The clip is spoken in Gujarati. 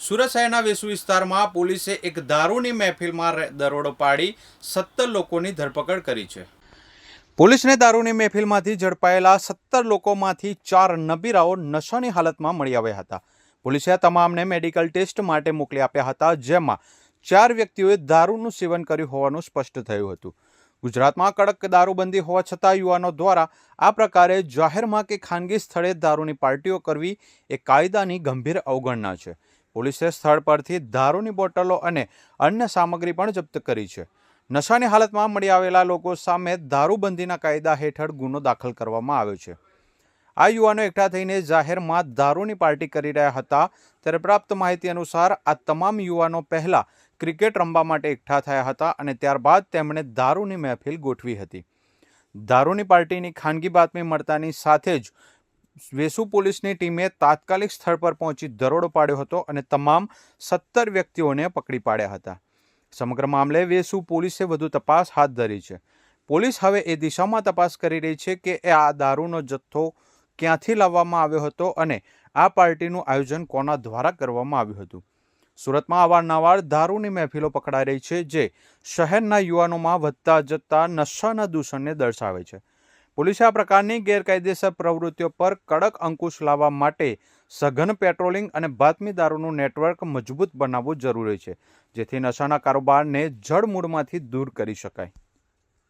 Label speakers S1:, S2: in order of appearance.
S1: સુરત શહેરના વેસુ વિસ્તારમાં પોલીસે એક દારૂની મહેફિલમાં દરોડો પાડી સત્તર લોકોની ધરપકડ કરી છે. પોલીસને દારૂની મહેફિલમાંથી ઝડપાયેલા સત્તર લોકોમાંથી ચાર નબીરાઓ નશાની હાલતમાં મળી આવ્યા હતા. પોલીસે આ તમામને મેડિકલ ટેસ્ટ માટે મોકલી આપ્યા હતા, જેમાં ચાર વ્યક્તિઓએ દારૂનું સેવન કર્યું હોવાનું સ્પષ્ટ થયું હતું. ગુજરાતમાં કડક દારૂબંધી હોવા છતાં યુવાનો દ્વારા આ પ્રકારે જાહેરમાં કે ખાનગી સ્થળે દારૂની પાર્ટીઓ કરવી એ કાયદાની ગંભીર અવગણના છે. પોલીસે સ્થળ પરથી દારૂની બોટલો અને અન્ય સામગ્રી પણ જપ્ત કરી છે. નશાની હાલતમાં મળી આવેલા લોકો સામે દારૂબંધીના કાયદા હેઠળ ગુનો દાખલ કરવામાં આવ્યો છે. આ યુવાનો એકઠા થઈને જાહેરમાં દારૂની પાર્ટી કરી રહ્યા હતા ત્યારે પ્રાપ્ત માહિતી અનુસાર આ તમામ યુવાનો પહેલા ક્રિકેટ રમવા માટે એકઠા થયા હતા અને ત્યારબાદ તેમણે દારૂની મહેફિલ ગોઠવી હતી. દારૂની પાર્ટીની ખાનગી બાતમી મળતાની સાથે જ વેસુ પોલીસની ટીમે તાત્કાલિક સ્થળ પર પહોંચી દરોડો પાડ્યો હતો અને તમામ સત્તર વ્યક્તિઓને પકડી પાડ્યા હતા. સમગ્ર મામલે વેસુ પોલીસે વધુ તપાસ હાથ ધરી છે. પોલીસ હવે એ દિશામાં તપાસ કરી રહી છે કે એ આ દારૂનો જથ્થો ક્યાંથી લાવવામાં આવ્યો હતો અને આ પાર્ટીનું આયોજન કોના દ્વારા કરવામાં આવ્યું હતું. સુરતમાં અવારનવાર દારૂની મહેફિલો પકડાઈ રહી છે, જે શહેરના યુવાનોમાં વધતા જતા નશાના દૂષણને દર્શાવે છે. પોલીસે આ પ્રકારની ગેરકાયદેસર પ્રવૃત્તિઓ પર કડક અંકુશ લાવવા માટે સઘન પેટ્રોલિંગ અને બાતમીદારોનું નેટવર્ક મજબૂત બનાવવું જરૂરી છે, જેથી નશાના કારોબારને જડમૂળમાંથી દૂર કરી શકાય.